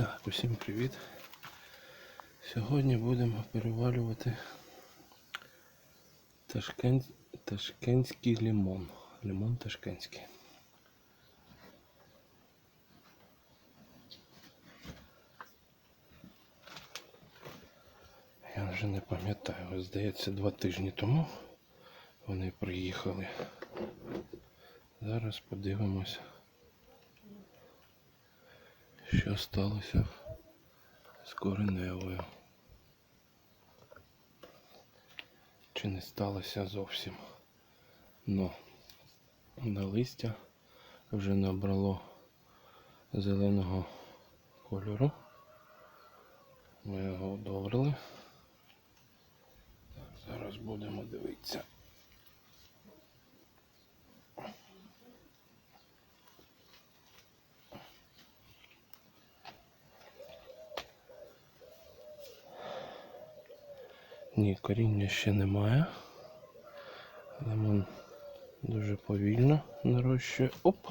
Так, усім привіт. Сьогодні будемо перевалювати ташкен... ташкентський лимон. Лимон ташкентський. Я вже не пам'ятаю, здається, два тижні тому вони приїхали. Зараз подивимось, що сталося з кореневою. Чи не сталося зовсім. Но на листя вже набрало зеленого кольору. Ми його одобрили. Зараз будемо дивитися. Ні, коріння ще немає. Лимон дуже повільно нарощує. Оп!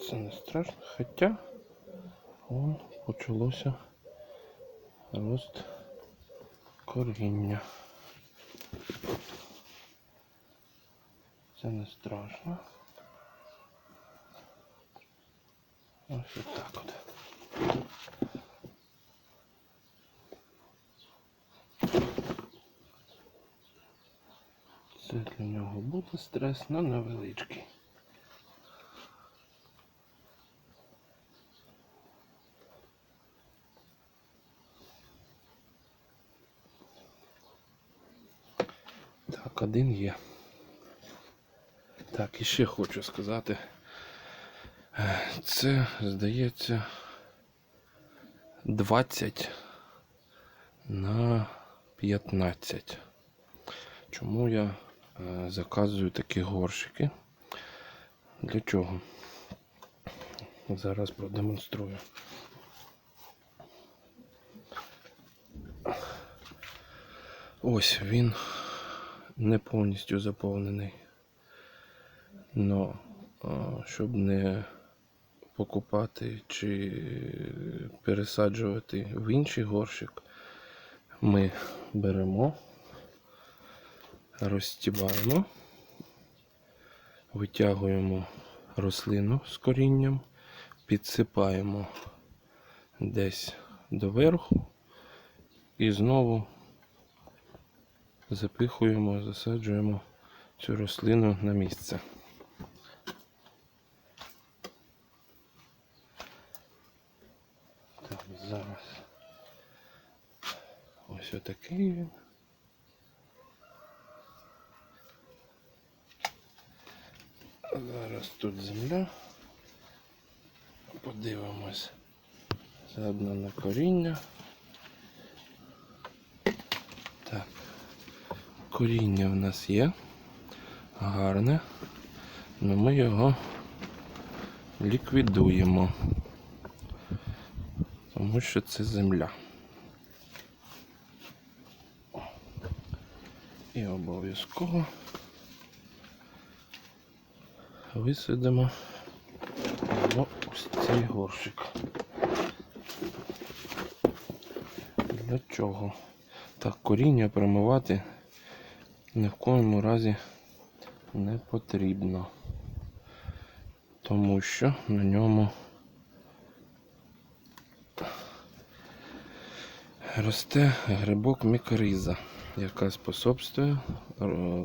Це не страшно, хоча вон почалося рост коріння. Це не страшно. Ось отак от. Це для нього буде стрес, але невеличкий. Так, один є. Так, і ще хочу сказати. Це, здається, 20 на 15. Чому я заказую такі горщики? Для чого? Зараз продемонструю. Ось він не повністю заповнений. Но е, щоб не покупати чи пересаджувати в інший горщик, ми беремо розстібаємо, витягуємо рослину з корінням, підсипаємо десь доверху і знову запихуємо, засаджуємо цю рослину на місце. Зараз ось отакий він. Зараз тут земля. Подивимось заодно на коріння. Так, коріння в нас є. Гарне. але ми його ліквідуємо. Тому що це земля. І обов'язково висадимо ось цей горщик. Для чого? Так, коріння промивати ні в коєму разі не потрібно, тому що на ньому росте грибок мікориза, яка способствує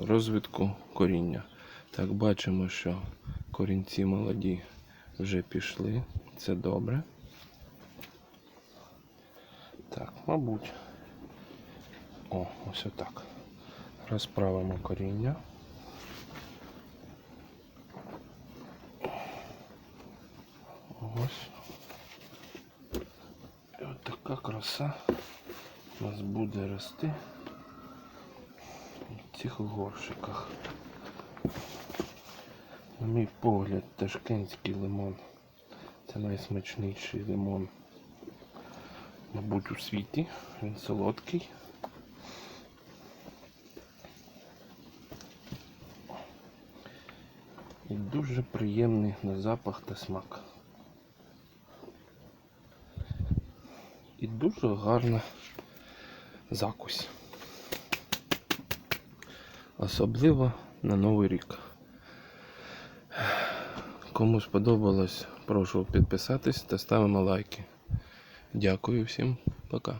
розвитку коріння. Так, бачимо, що корінці молоді вже пішли. Це добре. Так, мабуть. О, ось отак. Розправимо коріння. Ось. І от така краса у нас буде рости в цих горщиках. Мій погляд, ташкентський лимон. Це найсмачніший лимон, мабуть, у світі. Він солодкий. І дуже приємний на запах та смак. і дуже гарна закусь. Особливо на Новий рік. Кому сподобалось, прошу підписатись та ставимо лайки. Дякую всім, пока.